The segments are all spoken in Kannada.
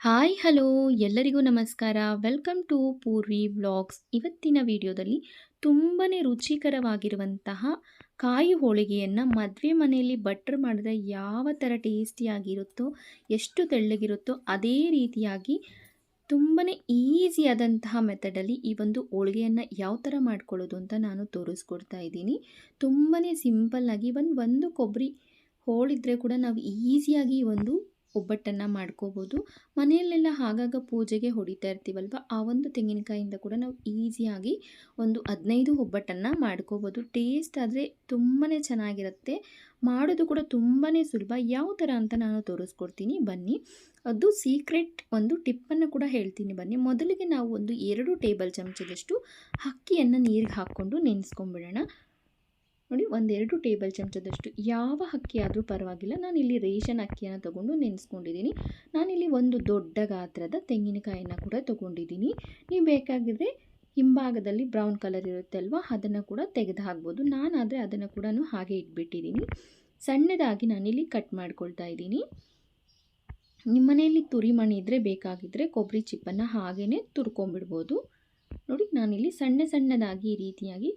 Hi, hello. ಎಲ್ಲರಿಗೂ ನಮಸ್ಕಾರ. Welcome to Purvi vlogs. ಇವತ್ತಿನ ವಿಡಿಯೋದಲ್ಲಿ ತುಂಬಾ ರುಚಿಕರವಾಗಿರುವಂತಹ ಕಾಯಿ ಹೋಳಿಗೆಯನ್ನು ಮದುವೆ ಮನೆಯಲ್ಲಿ ಬಟ್ರ್ ಮಾಡಿದ್ರೆ ಯಾವ ಥರ ಟೇಸ್ಟಿಯಾಗಿರುತ್ತೋ, ಎಷ್ಟು ತೆಳ್ಳಗಿರುತ್ತೋ ಅದೇ ರೀತಿಯಾಗಿ ತುಂಬಾ ಈಸಿಯಾದಂತಹ ಮೆಥಡಲ್ಲಿ ಈ ಒಂದು ಹೋಳಿಗೆಯನ್ನು ಯಾವ ಥರ ಮಾಡ್ಕೊಳ್ಳೋದು ಅಂತ ನಾನು ತೋರಿಸ್ಕೊಡ್ತಾ ಇದ್ದೀನಿ. ತುಂಬಾ ಸಿಂಪಲ್ಲಾಗಿ ಒಂದು ಒಂದು ಕೊಬ್ಬರಿ ಹೋಳಿದ್ರೆ ಕೂಡ ನಾವು ಈಸಿಯಾಗಿ ಒಂದು ಒಬ್ಬಟ್ಟನ್ನು ಮಾಡ್ಕೋಬೋದು. ಮನೆಯಲ್ಲೆಲ್ಲ ಆಗಾಗ ಪೂಜೆಗೆ ಹೊಡಿತಾ ಇರ್ತೀವಲ್ವ? ಆ ಒಂದು ತೆಂಗಿನಕಾಯಿಂದ ಕೂಡ ನಾವು ಈಸಿಯಾಗಿ ಒಂದು ಹದಿನೈದು ಒಬ್ಬಟ್ಟನ್ನು ಮಾಡ್ಕೋಬೋದು. ಟೇಸ್ಟ್ ಆದರೆ ತುಂಬಾ ಚೆನ್ನಾಗಿರುತ್ತೆ. ಮಾಡೋದು ಕೂಡ ತುಂಬಾ ಸುಲಭ. ಯಾವ ಥರ ಅಂತ ನಾನು ತೋರಿಸ್ಕೊಡ್ತೀನಿ. ಬನ್ನಿ. ಅದು ಸೀಕ್ರೆಟ್ ಒಂದು ಟಿಪ್ಪನ್ನು ಕೂಡ ಹೇಳ್ತೀನಿ ಬನ್ನಿ. ಮೊದಲಿಗೆ ನಾವು ಒಂದು ಎರಡು ಟೇಬಲ್ ಚಮಚದಷ್ಟು ಅಕ್ಕಿಯನ್ನು ನೀರಿಗೆ ಹಾಕ್ಕೊಂಡು ನೆನೆಸ್ಕೊಂಬಿಡೋಣ. ನೋಡಿ, ಒಂದೆರಡು ಟೇಬಲ್ ಚಮಚದಷ್ಟು ಯಾವ ಅಕ್ಕಿ ಆದರೂ ಪರವಾಗಿಲ್ಲ. ನಾನಿಲ್ಲಿ ರೇಷನ್ ಅಕ್ಕಿಯನ್ನು ತೊಗೊಂಡು ನೆನೆಸ್ಕೊಂಡಿದ್ದೀನಿ ನಾನಿಲ್ಲಿ ಒಂದು ದೊಡ್ಡ ಗಾತ್ರದ ತೆಂಗಿನಕಾಯಿನ ಕೂಡ ತೊಗೊಂಡಿದ್ದೀನಿ ನೀವು ಬೇಕಾಗಿದ್ದರೆ ಹಿಂಭಾಗದಲ್ಲಿ ಬ್ರೌನ್ ಕಲರ್ ಇರುತ್ತೆ ಅಲ್ವಾ ಅದನ್ನು ಕೂಡ ತೆಗೆದು ಹಾಕ್ಬೋದು ನಾನಾದರೆ ಅದನ್ನು ಕೂಡ ಹಾಗೆ ಇಟ್ಬಿಟ್ಟಿದ್ದೀನಿ ಸಣ್ಣದಾಗಿ ನಾನಿಲ್ಲಿ ಕಟ್ ಮಾಡ್ಕೊಳ್ತಾ ಇದ್ದೀನಿ ನಿಮ್ಮ ಮನೆಯಲ್ಲಿ ತುರಿಮಣಿ ಇದ್ದರೆ ಬೇಕಾಗಿದ್ದರೆ ಕೊಬ್ಬರಿ ಚಿಪ್ಪನ್ನು ಹಾಗೇ ತುರ್ಕೊಂಬಿಡ್ಬೋದು ನೋಡಿ ನಾನಿಲ್ಲಿ ಸಣ್ಣ ಸಣ್ಣದಾಗಿ ಈ ರೀತಿಯಾಗಿ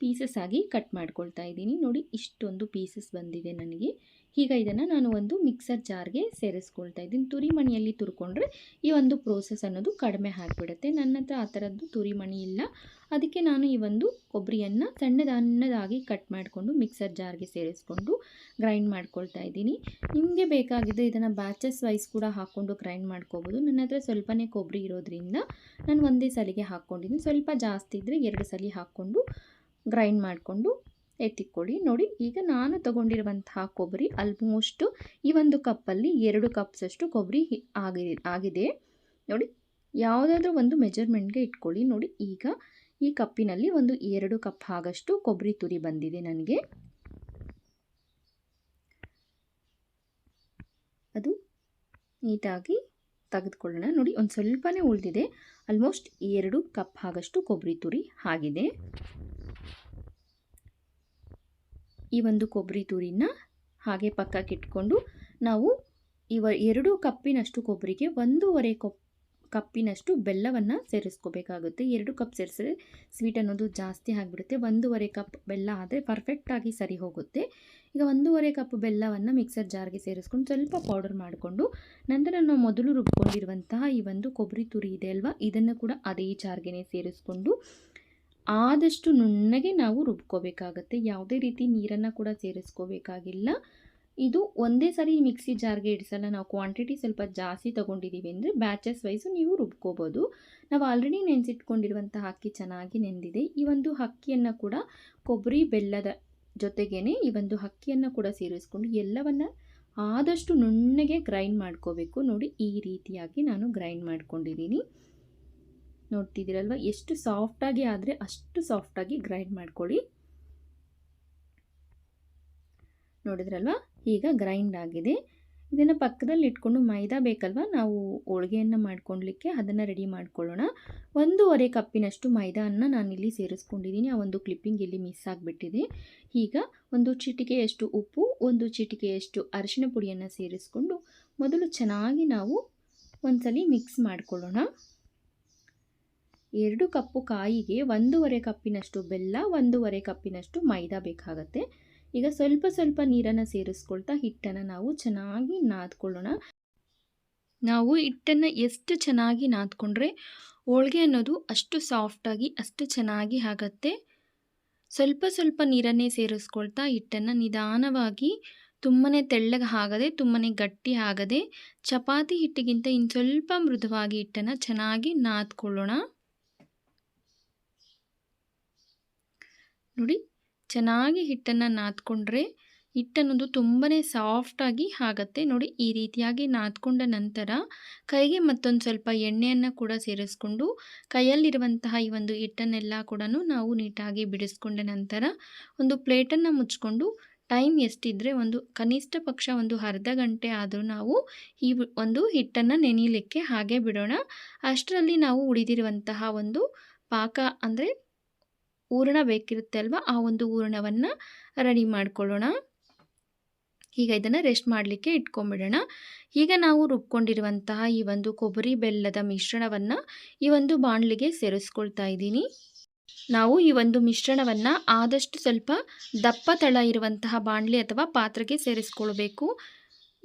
ಪೀಸಸ್ ಆಗಿ ಕಟ್ ಮಾಡ್ಕೊಳ್ತಾ ಇದ್ದೀನಿ. ನೋಡಿ, ಇಷ್ಟೊಂದು ಪೀಸಸ್ ಬಂದಿದೆ ನನಗೆ. ಈಗ ಇದನ್ನು ನಾನು ಒಂದು ಮಿಕ್ಸರ್ ಜಾರ್ಗೆ ಸೇರಿಸ್ಕೊಳ್ತಾ ಇದ್ದೀನಿ. ತುರಿಮಣಿಯಲ್ಲಿ ತುರ್ಕೊಂಡ್ರೆ ಈ ಒಂದು ಪ್ರೋಸೆಸ್ ಅನ್ನೋದು ಕಡಿಮೆ ಆಗಿಬಿಡುತ್ತೆ. ನನ್ನ ಹತ್ರ ಆ ಥರದ್ದು ತುರಿಮಣಿ ಇಲ್ಲ. ಅದಕ್ಕೆ ನಾನು ಈ ಒಂದು ಕೊಬ್ಬರಿಯನ್ನು ಸಣ್ಣದನ್ನದಾಗಿ ಕಟ್ ಮಾಡಿಕೊಂಡು ಮಿಕ್ಸರ್ ಜಾರ್ಗೆ ಸೇರಿಸ್ಕೊಂಡು ಗ್ರೈಂಡ್ ಮಾಡ್ಕೊಳ್ತಾ ಇದ್ದೀನಿ. ನಿಮಗೆ ಬೇಕಾಗಿದ್ದರೆ ಇದನ್ನು ಬ್ಯಾಚಸ್ ವೈಸ್ ಕೂಡ ಹಾಕ್ಕೊಂಡು ಗ್ರೈಂಡ್ ಮಾಡ್ಕೋಬೋದು. ನನ್ನ ಹತ್ರ ಸ್ವಲ್ಪನೇ ಕೊಬ್ಬರಿ ಇರೋದ್ರಿಂದ ನಾನು ಒಂದೇ ಸಲಿಗೆ ಹಾಕ್ಕೊಂಡಿದ್ದೀನಿ. ಸ್ವಲ್ಪ ಜಾಸ್ತಿ ಇದ್ದರೆ ಎರಡು ಸಲ ಹಾಕ್ಕೊಂಡು ಗ್ರೈಂಡ್ ಮಾಡಿಕೊಂಡು ಎತ್ತಿಕೊಳ್ಳಿ. ನೋಡಿ, ಈಗ ನಾನು ತಗೊಂಡಿರುವಂತಹ ಕೊಬ್ಬರಿ ಆಲ್ಮೋಸ್ಟು ಈ ಒಂದು ಕಪ್ಪಲ್ಲಿ ಎರಡು ಕಪ್ಸಷ್ಟು ಕೊಬ್ಬರಿ ಆಗಿ ಆಗಿದೆ. ನೋಡಿ, ಯಾವುದಾದ್ರೂ ಒಂದು ಮೆಜರ್ಮೆಂಟ್ಗೆ ಇಟ್ಕೊಳ್ಳಿ. ನೋಡಿ, ಈಗ ಈ ಕಪ್ಪಿನಲ್ಲಿ ಒಂದು ಎರಡು ಕಪ್ ಆಗಷ್ಟು ಕೊಬ್ಬರಿ ತುರಿ ಬಂದಿದೆ ನನಗೆ. ಅದು ನೀಟಾಗಿ ತೆಗೆದುಕೊಳ್ಳೋಣ. ನೋಡಿ, ಒಂದು ಸ್ವಲ್ಪನೇ ಉಳಿದಿದೆ. ಆಲ್ಮೋಸ್ಟ್ ಎರಡು ಕಪ್ ಆಗಷ್ಟು ಕೊಬ್ಬರಿ ತುರಿ ಆಗಿದೆ. ಈ ಒಂದು ಕೊಬ್ಬರಿ ತುರಿನ ಹಾಗೆ ಪಕ್ಕಕ್ಕೆ ಇಟ್ಕೊಂಡು ನಾವು ಇವ ಎರಡು ಕಪ್ಪಿನಷ್ಟು ಕೊಬ್ಬರಿಗೆ ಒಂದೂವರೆ ಕಪ್ ಕಪ್ಪಿನಷ್ಟು ಬೆಲ್ಲವನ್ನು ಸೇರಿಸ್ಕೋಬೇಕಾಗುತ್ತೆ. ಎರಡು ಕಪ್ ಸೇರಿಸಿದ್ರೆ ಸ್ವೀಟ್ ಅನ್ನೋದು ಜಾಸ್ತಿ ಆಗಿಬಿಡುತ್ತೆ. ಒಂದೂವರೆ ಕಪ್ ಬೆಲ್ಲ ಆದರೆ ಪರ್ಫೆಕ್ಟಾಗಿ ಸರಿ ಹೋಗುತ್ತೆ. ಈಗ ಒಂದೂವರೆ ಕಪ್ ಬೆಲ್ಲವನ್ನು ಮಿಕ್ಸರ್ ಜಾರ್ಗೆ ಸೇರಿಸ್ಕೊಂಡು ಸ್ವಲ್ಪ ಪೌಡರ್ ಮಾಡಿಕೊಂಡು ನಂತರ ನಾವು ಮೊದಲು ರುಬ್ಕೊಂಡಿರುವಂತಹ ಈ ಒಂದು ಕೊಬ್ಬರಿ ತುರಿ ಇದೆ ಅಲ್ವಾ? ಇದನ್ನು ಕೂಡ ಅದೇ ಜಾರ್ಗೆ ಸೇರಿಸ್ಕೊಂಡು ಆದಷ್ಟು ನುಣ್ಣಗೆ ನಾವು ರುಬ್ಕೋಬೇಕಾಗತ್ತೆ. ಯಾವುದೇ ರೀತಿ ನೀರನ್ನು ಕೂಡ ಸೇರಿಸ್ಕೋಬೇಕಾಗಿಲ್ಲ. ಇದು ಒಂದೇ ಸರಿ ಮಿಕ್ಸಿ ಜಾರ್ಗೆ ಇಡಿಸಲ್ಲ. ನಾವು ಕ್ವಾಂಟಿಟಿ ಸ್ವಲ್ಪ ಜಾಸ್ತಿ ತೊಗೊಂಡಿದ್ದೀವಿ ಅಂದರೆ ಬ್ಯಾಚಸ್ ವೈಸು ನೀವು ರುಬ್ಕೋಬೋದು. ನಾವು ಆಲ್ರೆಡಿ ನೆನೆಸಿಟ್ಕೊಂಡಿರುವಂಥ ಅಕ್ಕಿ ಚೆನ್ನಾಗಿ ನೆಂದಿದೆ. ಈ ಒಂದು ಅಕ್ಕಿಯನ್ನು ಕೂಡ ಕೊಬ್ಬರಿ ಬೆಲ್ಲದ ಜೊತೆಗೇ ಈ ಒಂದು ಅಕ್ಕಿಯನ್ನು ಕೂಡ ಸೇರಿಸ್ಕೊಂಡು ಎಲ್ಲವನ್ನು ಆದಷ್ಟು ನುಣ್ಣಗೆ ಗ್ರೈಂಡ್ ಮಾಡ್ಕೋಬೇಕು. ನೋಡಿ ಈ ರೀತಿಯಾಗಿ ನಾನು ಗ್ರೈಂಡ್ ಮಾಡ್ಕೊಂಡಿದ್ದೀನಿ ನೋಡ್ತಿದ್ದೀರಲ್ವ? ಎಷ್ಟು ಸಾಫ್ಟಾಗಿ ಆದರೆ ಅಷ್ಟು ಸಾಫ್ಟಾಗಿ ಗ್ರೈಂಡ್ ಮಾಡ್ಕೊಳ್ಳಿ. ನೋಡಿದ್ರಲ್ವ? ಈಗ ಗ್ರೈಂಡ್ ಆಗಿದೆ. ಇದನ್ನು ಪಕ್ಕದಲ್ಲಿ ಇಟ್ಕೊಂಡು ಮೈದಾ ಬೇಕಲ್ವ? ನಾವು ಹೋಳಿಗೆಯನ್ನು ಮಾಡ್ಕೊಳ್ಲಿಕ್ಕೆ ಅದನ್ನು ರೆಡಿ ಮಾಡ್ಕೊಳ್ಳೋಣ. ಒಂದೂವರೆ ಕಪ್ಪಿನಷ್ಟು ಮೈದಾನ ನಾನಿಲ್ಲಿ ಸೇರಿಸ್ಕೊಂಡಿದ್ದೀನಿ. ಆ ಒಂದು ಕ್ಲಿಪ್ಪಿಂಗ್ ಇಲ್ಲಿ ಮಿಸ್ ಆಗಿಬಿಟ್ಟಿದೆ. ಈಗ ಒಂದು ಚಿಟಿಕೆಯಷ್ಟು ಉಪ್ಪು, ಒಂದು ಚಿಟಿಕೆಯಷ್ಟು ಅರಿಶಿನ ಪುಡಿಯನ್ನು ಸೇರಿಸ್ಕೊಂಡು ಮೊದಲು ಚೆನ್ನಾಗಿ ನಾವು ಒಂದ್ಸಲಿ ಮಿಕ್ಸ್ ಮಾಡ್ಕೊಳ್ಳೋಣ. ಎರಡು ಕಪ್ಪು ಕಾಯಿಗೆ ಒಂದೂವರೆ ಕಪ್ಪಿನಷ್ಟು ಬೆಲ್ಲ, ಒಂದೂವರೆ ಕಪ್ಪಿನಷ್ಟು ಮೈದಾ ಬೇಕಾಗತ್ತೆ. ಈಗ ಸ್ವಲ್ಪ ಸ್ವಲ್ಪ ನೀರನ್ನು ಸೇರಿಸ್ಕೊಳ್ತಾ ಹಿಟ್ಟನ್ನು ನಾವು ಚೆನ್ನಾಗಿ ನಾದ್ಕೊಳ್ಳೋಣ. ನಾವು ಹಿಟ್ಟನ್ನು ಎಷ್ಟು ಚೆನ್ನಾಗಿ ನಾದ್ಕೊಂಡ್ರೆ ಹೋಳಿಗೆ ಅನ್ನೋದು ಅಷ್ಟು ಸಾಫ್ಟಾಗಿ ಅಷ್ಟು ಚೆನ್ನಾಗಿ ಆಗತ್ತೆ. ಸ್ವಲ್ಪ ಸ್ವಲ್ಪ ನೀರನ್ನೇ ಸೇರಿಸ್ಕೊಳ್ತಾ ಹಿಟ್ಟನ್ನು ನಿಧಾನವಾಗಿ ತುಂಬನೇ ತೆಳ್ಳಗೆ ಆಗದೆ, ತುಂಬನೇ ಗಟ್ಟಿ ಆಗದೆ, ಚಪಾತಿ ಹಿಟ್ಟಿಗಿಂತ ಇನ್ನು ಸ್ವಲ್ಪ ಮೃದುವಾಗಿ ಹಿಟ್ಟನ್ನು ಚೆನ್ನಾಗಿ ನಾದ್ಕೊಳ್ಳೋಣ. ನೋಡಿ, ಚೆನ್ನಾಗಿ ಹಿಟ್ಟನ್ನು ನಾದ್ಕೊಂಡ್ರೆ ಹಿಟ್ಟನ್ನೋದು ತುಂಬಾ ಸಾಫ್ಟಾಗಿ ಆಗುತ್ತೆ. ನೋಡಿ, ಈ ರೀತಿಯಾಗಿ ನಾದ್ಕೊಂಡ ನಂತರ ಕೈಗೆ ಮತ್ತೊಂದು ಸ್ವಲ್ಪ ಎಣ್ಣೆಯನ್ನು ಕೂಡ ಸೇರಿಸ್ಕೊಂಡು ಕೈಯಲ್ಲಿರುವಂತಹ ಈ ಒಂದು ಹಿಟ್ಟನ್ನೆಲ್ಲ ಕೂಡ ನಾವು ನೀಟಾಗಿ ಬಿಡಿಸ್ಕೊಂಡ ನಂತರ ಒಂದು ಪ್ಲೇಟನ್ನು ಮುಚ್ಕೊಂಡು ಟೈಮ್ ಎಷ್ಟಿದ್ರೆ ಒಂದು ಕನಿಷ್ಠ ಪಕ್ಷ ಒಂದು ಅರ್ಧ ಗಂಟೆ ಆದರೂ ನಾವು ಈ ಒಂದು ಹಿಟ್ಟನ್ನು ನೆನೆಯಲಿಕ್ಕೆ ಹಾಗೆ ಬಿಡೋಣ. ಅಷ್ಟರಲ್ಲಿ ನಾವು ಉಳಿದಿರುವಂತಹ ಒಂದು ಪಾಕ ಅಂದರೆ ಹೂರಣ ಬೇಕಿರುತ್ತೆ ಅಲ್ವಾ? ಆ ಒಂದು ಹೂರಣವನ್ನು ರೆಡಿ ಮಾಡ್ಕೊಳ್ಳೋಣ. ಈಗ ಇದನ್ನು ರೆಸ್ಟ್ ಮಾಡಲಿಕ್ಕೆ ಇಟ್ಕೊಂಬಿಡೋಣ ಈಗ ನಾವು ರುಬ್ಕೊಂಡಿರುವಂತಹ ಈ ಒಂದು ಕೊಬ್ಬರಿ ಬೆಲ್ಲದ ಮಿಶ್ರಣವನ್ನು ಈ ಒಂದು ಬಾಣಲಿಗೆ ಸೇರಿಸ್ಕೊಳ್ತಾ ಇದ್ದೀನಿ. ನಾವು ಈ ಒಂದು ಮಿಶ್ರಣವನ್ನು ಆದಷ್ಟು ಸ್ವಲ್ಪ ದಪ್ಪ ತಳ ಇರುವಂತಹ ಬಾಣಲಿ ಅಥವಾ ಪಾತ್ರೆಗೆ ಸೇರಿಸ್ಕೊಳ್ಬೇಕು.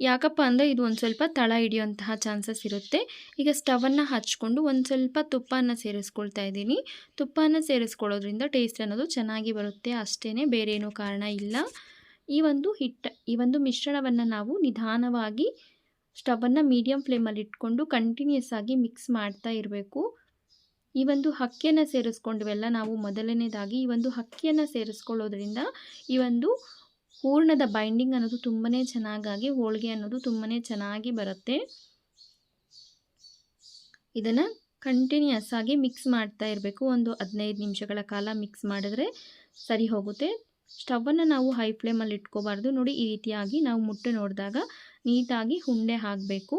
ಯಾಕಪ್ಪ ಅಂದರೆ ಇದು ಒಂದು ಸ್ವಲ್ಪ ತಳ ಹಿಡಿಯುವಂತಹ ಚಾನ್ಸಸ್ ಇರುತ್ತೆ. ಈಗ ಸ್ಟವನ್ನು ಹಚ್ಕೊಂಡು ಒಂದು ಸ್ವಲ್ಪ ತುಪ್ಪನ ಸೇರಿಸ್ಕೊಳ್ತಾ ಇದ್ದೀನಿ. ತುಪ್ಪನ ಸೇರಿಸ್ಕೊಳ್ಳೋದ್ರಿಂದ ಟೇಸ್ಟ್ ಅನ್ನೋದು ಚೆನ್ನಾಗಿ ಬರುತ್ತೆ. ಅಷ್ಟೇ ಬೇರೆ ಏನೂ ಕಾರಣ ಇಲ್ಲ. ಈ ಒಂದು ಹಿಟ್ಟು, ಈ ಒಂದು ಮಿಶ್ರಣವನ್ನು ನಾವು ನಿಧಾನವಾಗಿ ಸ್ಟವನ್ನು ಮೀಡಿಯಂ ಫ್ಲೇಮಲ್ಲಿ ಇಟ್ಕೊಂಡು ಕಂಟಿನ್ಯೂಸ್ ಆಗಿ ಮಿಕ್ಸ್ ಮಾಡ್ತಾ ಇರಬೇಕು. ಈ ಒಂದು ಹಕ್ಕಿಯನ್ನು ಸೇರಿಸ್ಕೊಂಡ್ವೆಲ್ಲ ನಾವು ಮೊದಲನೇದಾಗಿ ಈ ಒಂದು ಹಕ್ಕಿಯನ್ನು ಸೇರಿಸ್ಕೊಳ್ಳೋದ್ರಿಂದ ಈ ಒಂದು ಹೂರ್ಣದ ಬೈಂಡಿಂಗ್ ಅನ್ನೋದು ತುಂಬಾ ಚೆನ್ನಾಗಾಗಿ, ಹೋಳಿಗೆ ಅನ್ನೋದು ತುಂಬಾ ಚೆನ್ನಾಗಿ ಬರುತ್ತೆ. ಇದನ್ನು ಕಂಟಿನ್ಯೂಸ್ ಆಗಿ ಮಿಕ್ಸ್ ಮಾಡ್ತಾ ಇರಬೇಕು. ಒಂದು ಹದಿನೈದು ನಿಮಿಷಗಳ ಕಾಲ ಮಿಕ್ಸ್ ಮಾಡಿದ್ರೆ ಸರಿ ಹೋಗುತ್ತೆ. ಸ್ಟವನ್ನು ನಾವು ಹೈ ಫ್ಲೇಮಲ್ಲಿ ಇಟ್ಕೋಬಾರ್ದು. ನೋಡಿ ಈ ರೀತಿಯಾಗಿ ನಾವು ಮುಟ್ಟೆ ನೋಡಿದಾಗ ನೀಟಾಗಿ ಹುಂಡೆ ಹಾಕಬೇಕು.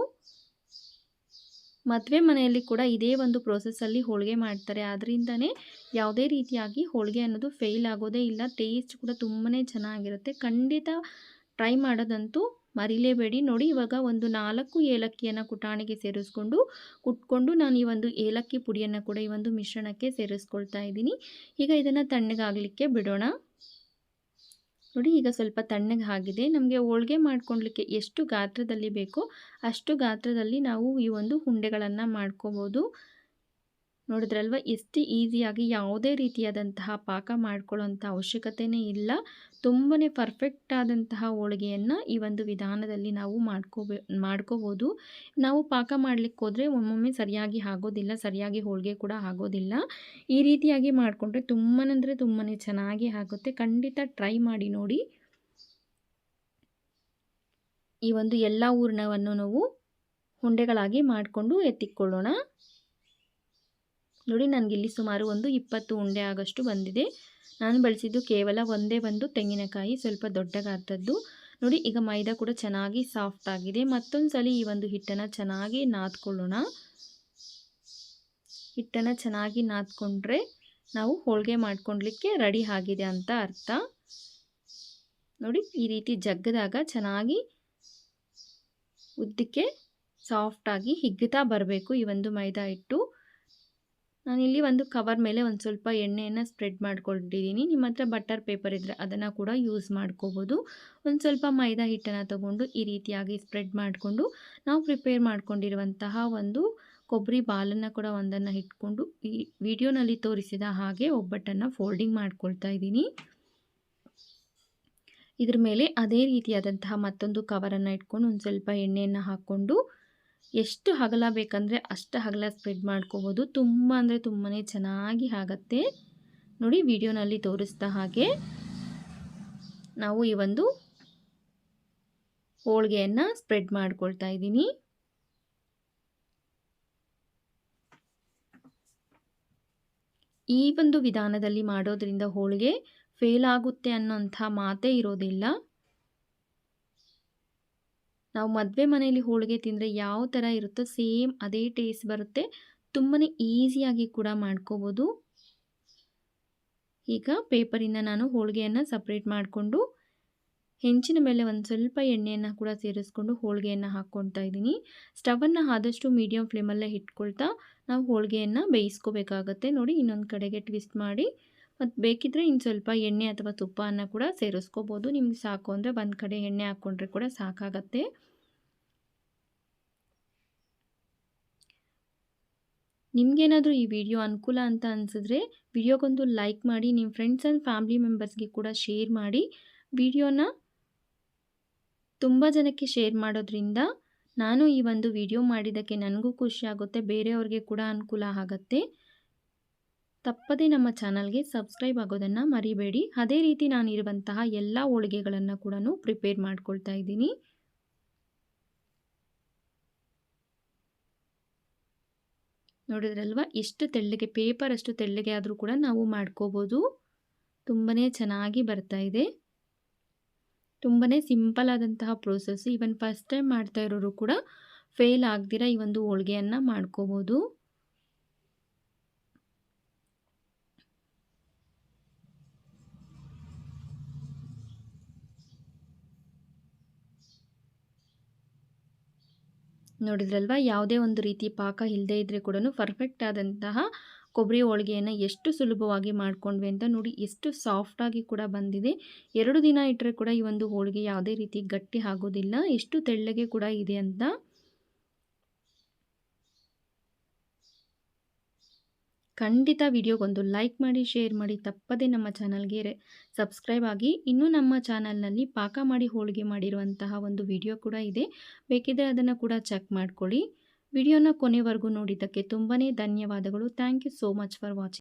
ಮದುವೆ ಮನೆಯಲ್ಲಿ ಕೂಡ ಇದೇ ಒಂದು ಪ್ರೋಸೆಸ್ಸಲ್ಲಿ ಹೋಳಿಗೆ ಮಾಡ್ತಾರೆ. ಅದರಿಂದನೇ ಯಾವುದೇ ರೀತಿಯಾಗಿ ಹೋಳಿಗೆ ಅನ್ನೋದು ಫೇಲ್ ಆಗೋದೇ ಇಲ್ಲ. ಟೇಸ್ಟ್ ಕೂಡ ತುಂಬಾ ಚೆನ್ನಾಗಿರುತ್ತೆ. ಖಂಡಿತ ಟ್ರೈ ಮಾಡೋದಂತೂ ಮರಿಲೇಬೇಡಿ. ನೋಡಿ, ಇವಾಗ ಒಂದು ನಾಲ್ಕು ಏಲಕ್ಕಿಯನ್ನು ಕುಟಾಣಿಗೆ ಸೇರಿಸ್ಕೊಂಡು ಕುಟ್ಕೊಂಡು ನಾನು ಈ ಒಂದು ಏಲಕ್ಕಿ ಪುಡಿಯನ್ನು ಕೂಡ ಈ ಒಂದು ಮಿಶ್ರಣಕ್ಕೆ ಸೇರಿಸ್ಕೊಳ್ತಾ ಇದ್ದೀನಿ. ಈಗ ಇದನ್ನು ತಣ್ಣಗಾಗಲಿಕ್ಕೆ ಬಿಡೋಣ. ನೋಡಿ ಈಗ ಸ್ವಲ್ಪ ತಣ್ಣಗೆ ಆಗಿದೆ. ನಮಗೆ ಹೋಳ್ಗೆ ಮಾಡ್ಕೊಳ್ಲಿಕ್ಕೆ ಎಷ್ಟು ಗಾತ್ರದಲ್ಲಿ ಬೇಕೋ ಅಷ್ಟು ಗಾತ್ರದಲ್ಲಿ ನಾವು ಈ ಒಂದು ಉಂಡೆಗಳನ್ನು ಮಾಡ್ಕೋಬೋದು. ನೋಡಿದ್ರಲ್ವ? ಎಷ್ಟು ಈಸಿಯಾಗಿ ಯಾವುದೇ ರೀತಿಯಾದಂತಹ ಪಾಕ ಮಾಡ್ಕೊಳ್ಳೋಂಥ ಅವಶ್ಯಕತೆಯೇ ಇಲ್ಲ. ತುಂಬಾ ಪರ್ಫೆಕ್ಟ್ ಆದಂತಹ ಹೋಳಿಗೆಯನ್ನು ಈ ಒಂದು ವಿಧಾನದಲ್ಲಿ ನಾವು ಮಾಡ್ಕೋಬೇ, ಮಾಡ್ಕೋಬೋದು. ನಾವು ಪಾಕ ಮಾಡಲಿಕ್ಕೆ ಹೋದರೆ ಒಮ್ಮೊಮ್ಮೆ ಸರಿಯಾಗಿ ಆಗೋದಿಲ್ಲ, ಸರಿಯಾಗಿ ಹೋಳಿಗೆ ಕೂಡ ಆಗೋದಿಲ್ಲ. ಈ ರೀತಿಯಾಗಿ ಮಾಡಿಕೊಂಡ್ರೆ ತುಂಬಾ ಅಂದರೆ ತುಂಬಾ ಚೆನ್ನಾಗಿ ಆಗುತ್ತೆ. ಖಂಡಿತ ಟ್ರೈ ಮಾಡಿ ನೋಡಿ. ಈ ಒಂದು ಎಲ್ಲ ಹೂರ್ಣವನ್ನು ನಾವು ಉಂಡೆಗಳಾಗಿ ಮಾಡಿಕೊಂಡು ಎತ್ತಿಕೊಳ್ಳೋಣ. ನೋಡಿ ನನಗಿಲ್ಲಿ ಸುಮಾರು ಒಂದು ಇಪ್ಪತ್ತು ಉಂಡೆ ಆಗಷ್ಟು ಬಂದಿದೆ. ನಾನು ಬಳಸಿದ್ದು ಕೇವಲ ಒಂದೇ ಒಂದು ತೆಂಗಿನಕಾಯಿ, ಸ್ವಲ್ಪ ದೊಡ್ಡ ಗಾತ್ರದ್ದು ನೋಡಿ, ಈಗ ಮೈದಾ ಕೂಡ ಚೆನ್ನಾಗಿ ಸಾಫ್ಟ್ ಆಗಿದೆ. ಮತ್ತೊಂದು ಸಲ ಈ ಒಂದು ಹಿಟ್ಟನ್ನು ಚೆನ್ನಾಗಿ ನಾದ್ಕೊಳ್ಳೋಣ. ಹಿಟ್ಟನ್ನು ಚೆನ್ನಾಗಿ ನಾದ್ಕೊಂಡ್ರೆ ನಾವು ಹೋಳಿಗೆ ಮಾಡ್ಕೊಳ್ಲಿಕ್ಕೆ ರೆಡಿ ಆಗಿದೆ ಅಂತ ಅರ್ಥ. ನೋಡಿ, ಈ ರೀತಿ ಜಗ್ಗದಾಗ ಚೆನ್ನಾಗಿ ಉದ್ದಕ್ಕೆ ಸಾಫ್ಟಾಗಿ ಹಿಗ್ಗುತ್ತಾ ಬರಬೇಕು ಈ ಒಂದು ಮೈದಾ ಹಿಟ್ಟು. ನಾನಿಲ್ಲಿ ಒಂದು ಕವರ್ ಮೇಲೆ ಒಂದು ಸ್ವಲ್ಪ ಎಣ್ಣೆಯನ್ನು ಸ್ಪ್ರೆಡ್ ಮಾಡ್ಕೊಂಡಿದ್ದೀನಿ ನಿಮ್ಮ ಹತ್ರ ಬಟರ್ ಪೇಪರ್ ಇದ್ದರೆ ಅದನ್ನು ಕೂಡ ಯೂಸ್ ಮಾಡ್ಕೋಬೋದು. ಒಂದು ಸ್ವಲ್ಪ ಮೈದಾ ಹಿಟ್ಟನ್ನು ತಗೊಂಡು ಈ ರೀತಿಯಾಗಿ ಸ್ಪ್ರೆಡ್ ಮಾಡಿಕೊಂಡು ನಾವು ಪ್ರಿಪೇರ್ ಮಾಡ್ಕೊಂಡಿರುವಂತಹ ಒಂದು ಕೊಬ್ಬರಿ ಬಾಲನ್ನು ಕೂಡ ಒಂದನ್ನು ಇಟ್ಕೊಂಡು ಈ ವಿಡಿಯೋನಲ್ಲಿ ತೋರಿಸಿದ ಹಾಗೆ ಒಬ್ಬಟ್ಟನ್ನು ಫೋಲ್ಡಿಂಗ್ ಮಾಡ್ಕೊಳ್ತಾ ಇದ್ದೀನಿ ಇದ್ರ ಮೇಲೆ ಅದೇ ರೀತಿಯಾದಂತಹ ಮತ್ತೊಂದು ಕವರನ್ನು ಇಟ್ಕೊಂಡು ಒಂದು ಸ್ವಲ್ಪ ಎಣ್ಣೆಯನ್ನು ಹಾಕ್ಕೊಂಡು ಎಷ್ಟು ಹಗಲ ಬೇಕಂದರೆ ಅಷ್ಟು ಹಗಲ ಸ್ಪ್ರೆಡ್ ಮಾಡ್ಕೋಬೋದು. ತುಂಬ ಅಂದರೆ ತುಂಬಾ ಚೆನ್ನಾಗಿ ಆಗುತ್ತೆ. ನೋಡಿ ವಿಡಿಯೋನಲ್ಲಿ ತೋರಿಸ್ದ ಹಾಗೆ ನಾವು ಈ ಒಂದು ಹೋಳಿಗೆಯನ್ನು ಸ್ಪ್ರೆಡ್ ಮಾಡ್ಕೊಳ್ತಾ ಇದ್ದೀನಿ. ಈ ಒಂದು ವಿಧಾನದಲ್ಲಿ ಮಾಡೋದ್ರಿಂದ ಹೋಳಿಗೆ ಫೇಲ್ ಆಗುತ್ತೆ ಅನ್ನೋಂಥ ಮಾತೇ ಇರೋದಿಲ್ಲ. ನಾವು ಮದುವೆ ಮನೆಯಲ್ಲಿ ಹೋಳಿಗೆ ತಿಂದರೆ ಯಾವ ಥರ ಇರುತ್ತೋ ಸೇಮ್ ಅದೇ ಟೇಸ್ಟ್ ಬರುತ್ತೆ. ತುಂಬಾ ಈಸಿಯಾಗಿ ಕೂಡ ಮಾಡ್ಕೋಬೋದು. ಈಗ ಪೇಪರಿಂದ ನಾನು ಹೋಳಿಗೆಯನ್ನು ಸಪ್ರೇಟ್ ಮಾಡಿಕೊಂಡು ಹೆಂಚಿನ ಮೇಲೆ ಒಂದು ಸ್ವಲ್ಪ ಎಣ್ಣೆಯನ್ನು ಕೂಡ ಸೇರಿಸ್ಕೊಂಡು ಹೋಳಿಗೆಯನ್ನು ಹಾಕ್ಕೊಳ್ತಾ ಇದ್ದೀನಿ. ಸ್ಟವನ್ನು ಆದಷ್ಟು ಮೀಡಿಯಂ ಫ್ಲೇಮಲ್ಲೇ ಇಟ್ಕೊಳ್ತಾ ನಾವು ಹೋಳಿಗೆಯನ್ನು ಬೇಯಿಸ್ಕೋಬೇಕಾಗತ್ತೆ. ನೋಡಿ ಇನ್ನೊಂದು ಕಡೆಗೆ ಟ್ವಿಸ್ಟ್ ಮಾಡಿ. ಮತ್ತು ಬೇಕಿದ್ದರೆ ಇನ್ನು ಸ್ವಲ್ಪ ಎಣ್ಣೆ ಅಥವಾ ತುಪ್ಪವನ್ನು ಕೂಡ ಸೇರಿಸ್ಕೋಬೋದು. ನಿಮ್ಗೆ ಸಾಕು ಅಂದರೆ ಒಂದು ಕಡೆ ಎಣ್ಣೆ ಹಾಕ್ಕೊಂಡ್ರೆ ಕೂಡ ಸಾಕಾಗತ್ತೆ. ನಿಮಗೇನಾದರೂ ಈ ವಿಡಿಯೋ ಅನುಕೂಲ ಅಂತ ಅನಿಸಿದ್ರೆ ವಿಡಿಯೋಗೊಂದು ಲೈಕ್ ಮಾಡಿ ನಿಮ್ಮ ಫ್ರೆಂಡ್ಸ್ ಆ್ಯಂಡ್ ಫ್ಯಾಮಿಲಿ ಮೆಂಬರ್ಸ್ಗೆ ಕೂಡ ಶೇರ್ ಮಾಡಿ. ವಿಡಿಯೋನ ತುಂಬ ಜನಕ್ಕೆ ಶೇರ್ ಮಾಡೋದ್ರಿಂದ ನಾನು ಈ ಒಂದು ವಿಡಿಯೋ ಮಾಡಿದ್ದಕ್ಕೆ ನನಗೂ ಖುಷಿ ಆಗುತ್ತೆ, ಬೇರೆಯವ್ರಿಗೆ ಕೂಡ ಅನುಕೂಲ ಆಗುತ್ತೆ. ತಪ್ಪದೇ ನಮ್ಮ ಚಾನಲ್ಗೆ ಸಬ್ಸ್ಕ್ರೈಬ್ ಆಗೋದನ್ನು ಮರಿಬೇಡಿ. ಅದೇ ರೀತಿ ನಾನಿರುವಂತಹ ಎಲ್ಲ ಹೋಳಿಗೆಗಳನ್ನು ಕೂಡ ಪ್ರಿಪೇರ್ ಮಾಡ್ಕೊಳ್ತಾ ಇದ್ದೀನಿ. ನೋಡಿದ್ರಲ್ವ? ಎಷ್ಟು ತೆಳ್ಳಗೆ, ಪೇಪರ್ ಅಷ್ಟು ತೆಳ್ಳಗೆ ಆದರೂ ಕೂಡ ನಾವು ಮಾಡ್ಕೋಬೋದು. ತುಂಬಾ ಚೆನ್ನಾಗಿ ಬರ್ತಾ ಇದೆ. ತುಂಬಾ ಸಿಂಪಲ್ ಆದಂತಹ ಪ್ರೋಸೆಸ್. ಈವನ್ ಫಸ್ಟ್ ಟೈಮ್ ಮಾಡ್ತಾ ಇರೋರು ಕೂಡ ಫೇಲ್ ಆಗದಿರ ಈ ಒಂದು ಹೋಳಿಗೆಯನ್ನು ಮಾಡ್ಕೋಬೋದು. ನೋಡಿದ್ರಲ್ವಾ? ಯಾವುದೇ ಒಂದು ರೀತಿ ಪಾಕ ಇಲ್ಲದೇ ಇದ್ದರೆ ಕೂಡ ಪರ್ಫೆಕ್ಟ್ ಆದಂತಹ ಕೊಬ್ಬರಿ ಹೋಳಿಗೆಯನ್ನು ಎಷ್ಟು ಸುಲಭವಾಗಿ ಮಾಡ್ಕೊಂಡ್ವಿ ಅಂತ ನೋಡಿ ಎಷ್ಟು ಸಾಫ್ಟಾಗಿ ಕೂಡ ಬಂದಿದೆ. ಎರಡು ದಿನ ಇಟ್ಟರೆ ಕೂಡ ಈ ಒಂದು ಹೋಳಿಗೆ ಯಾವುದೇ ರೀತಿ ಗಟ್ಟಿ ಆಗೋದಿಲ್ಲ. ಎಷ್ಟು ತೆಳ್ಳಗೆ ಕೂಡ ಇದೆ ಅಂತ ಖಂಡಿತ ವಿಡಿಯೋಗೊಂದು ಲೈಕ್ ಮಾಡಿ, ಶೇರ್ ಮಾಡಿ, ತಪ್ಪದೇ ನಮ್ಮ ಚಾನಲ್ಗೆ ಸಬ್ಸ್ಕ್ರೈಬ್ ಆಗಿ, ಇನ್ನೂ ನಮ್ಮ ಚಾನಲ್ನಲ್ಲಿ ಪಾಕ ಮಾಡಿ, ಹೋಳಿಗೆ ಮಾಡಿರುವಂತಹ ಒಂದು ವಿಡಿಯೋ ಕೂಡ ಇದೆ. ಬೇಕಿದ್ದರೆ ಅದನ್ನು ಕೂಡ ಚೆಕ್ ಮಾಡ್ಕೊಳ್ಳಿ. ವಿಡಿಯೋನ ಕೊನೆವರೆಗೂ ನೋಡಿದ್ದಕ್ಕೆ ತುಂಬಾ ಧನ್ಯವಾದಗಳು. Thank you so much for watching.